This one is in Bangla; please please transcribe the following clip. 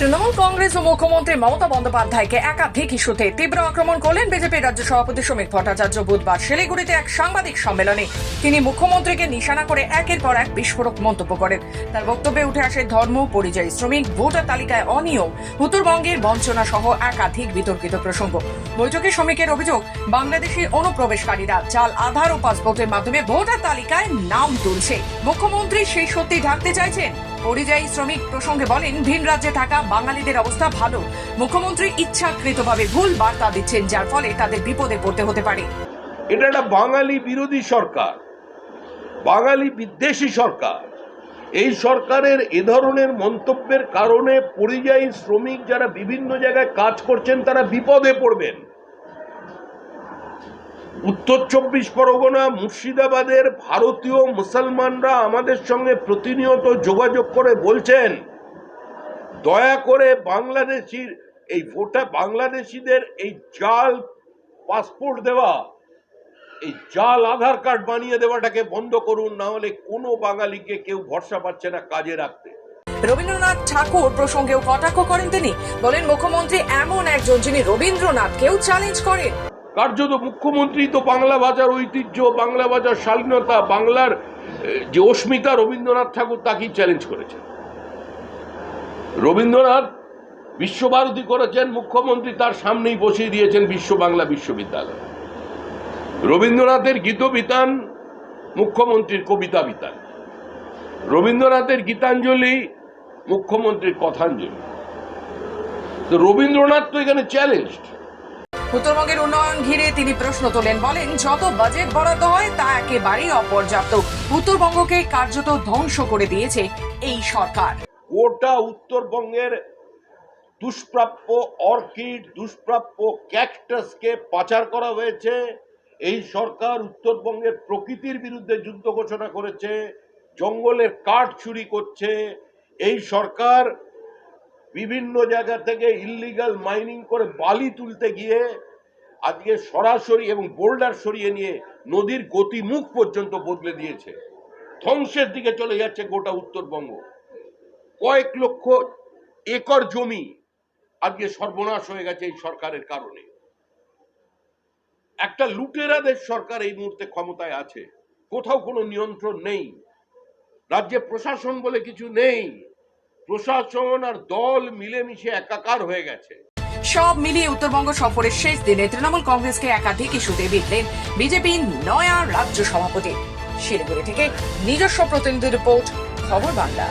তৃণমূল কংগ্রেস ও মুখ্যমন্ত্রী মমতা বন্দ্যোপাধ্যায়কে একাধিক ইস্যুতে তীব্র আক্রমণ করলেন বিজেপির রাজ্য সভাপতি শ্রমিক ভট্টাচার্য বুধবার শিলিগুড়িতে এক সাংবাদিক সম্মেলনে। তিনি মুখ্যমন্ত্রীকে নিশানা করে একের পর এক বিস্ফোরক মন্তব্য করেন। তার বক্তব্যে উঠে আসে ধর্ম, পরিযায়ী শ্রমিক, ভোটার তালিকায় অনিয়ম, উত্তরবঙ্গের বঞ্চনা সহ একাধিক বিতর্কিত প্রসঙ্গ। বৈঠকে শ্রমিকের অভিযোগ, বাংলাদেশি অনুপ্রবেশকারীরা চাল, আধার ও পাসপোর্টের মাধ্যমে ভোটার তালিকায় নাম তুলছে। মুখ্যমন্ত্রী সেই সত্যি ঢাকতে চাইছেন? পরিযায়ী শ্রমিক প্রসঙ্গে বলেন, ভিন রাজ্যে থাকা বাঙালিদের অবস্থা ভালো। মুখ্যমন্ত্রী ইচ্ছাকৃতভাবে ভুল বার্তা দিচ্ছেন, যার ফলে তাদের বিপদে পড়তে হতে পারে। এটা একটা বাঙালি বিরোধী সরকার, বাঙালি বিদ্বেষী সরকার। এই সরকারের এ ধরনের মন্তব্যের কারণে পরিযায়ী শ্রমিক যারা বিভিন্ন জায়গায় কাজ করছেন, তারা বিপদে পড়বেন। উত্তর চব্বিশ পরগনা, মুর্শিদাবাদের ভারতীয় মুসলমানরা আমাদের সঙ্গে প্রতিনিয়ত যোগাযোগ করে বলছেন, দয়া করে বাংলাদেশির, এই ভোটা বাংলাদেশিদের এই জাল পাসপোর্ট দেওয়া, এই জাল আধার কার্ড বানিয়ে দেওয়াটাকে বন্ধ করুন, না হলে কোনো বাঙালিকে কেউ ভরসা পাচ্ছে না কাজে রাখতে। রবীন্দ্রনাথ ঠাকুর প্রসঙ্গেও কটাক্ষ করেন তিনি, বলেন মুখ্যমন্ত্রী এমন একজন যিনি রবীন্দ্রনাথকেও চ্যালেঞ্জ করেন। কার্যত মুখ্যমন্ত্রী তো বাংলা ভাষার ঐতিহ্য, বাংলা ভাষার স্বাধীনতা বাংলার যে অস্মিতা রবীন্দ্রনাথ ঠাকুর তাকেই চ্যালেঞ্জ করেছেন। রবীন্দ্রনাথ বিশ্বভারতী করেছেন, মুখ্যমন্ত্রী তার সামনেই বসিয়ে দিয়েছেন বিশ্ব বাংলা বিশ্ববিদ্যালয়। রবীন্দ্রনাথের গীতবিতান মুখ্যমন্ত্রীর কবিতা বিতান রবীন্দ্রনাথের গীতাঞ্জলি মুখ্যমন্ত্রীর কথাঞ্জলি। তো রবীন্দ্রনাথ তো এখানে চ্যালেঞ্জড উত্তরবঙ্গের উন্নয়ন ঘিরে তিনি প্রশ্ন তোলেন, বলেন, যত বাজেট বরাদ্দ হয়, তা একেবারেই অপর্যাপ্ত। উত্তরবঙ্গকে কার্যত ধ্বংস করে দিয়েছে এই সরকার। গোটা উত্তরবঙ্গের দুষ্প্রাপ্য অর্কিড, দুষ্প্রাপ্য ক্যাকটাসকে পাচার করা হয়েছে। এই সরকার উত্তরবঙ্গের প্রকৃতির বিরুদ্ধে যুদ্ধ ঘোষণা করেছে, জঙ্গলের কাঠ চুরি করছে। এই সরকার বিভিন্ন জায়গা থেকে ইল্লিগাল মাইনিং করে বালি তুলতে গিয়ে আজকে সরাসরি এবং বোল্ডার সরিয়ে নিয়ে নদীর গতিমুখ পর্যন্ত বদলে দিয়েছে। ধ্বংসের দিকে চলে যাচ্ছে গোটা উত্তরবঙ্গ। কয়েক লক্ষ একর জমি আজকে সর্বনাশ হয়ে গেছে এই সরকারের কারণে। একটা লুটেরাদের সরকার এই মুহূর্তে ক্ষমতায় আছে। কোথাও কোনো নিয়ন্ত্রণ নেই। রাজ্যে প্রশাসন বলে কিছু নেই। প্রশাসন আর দল মিলেমিশে একাকার হয়ে গেছে। সব মিলিয়ে উত্তরবঙ্গ সফরের শেষ দিনে তৃণমূল কংগ্রেসকে একাধিক ইস্যুতে বিঁধলেন বিজেপি নয়া রাজ্য সভাপতি। শিলিগুড়ি থেকে নিজস্ব প্রতিনিধি রিপোর্ট, খবর বাংলা।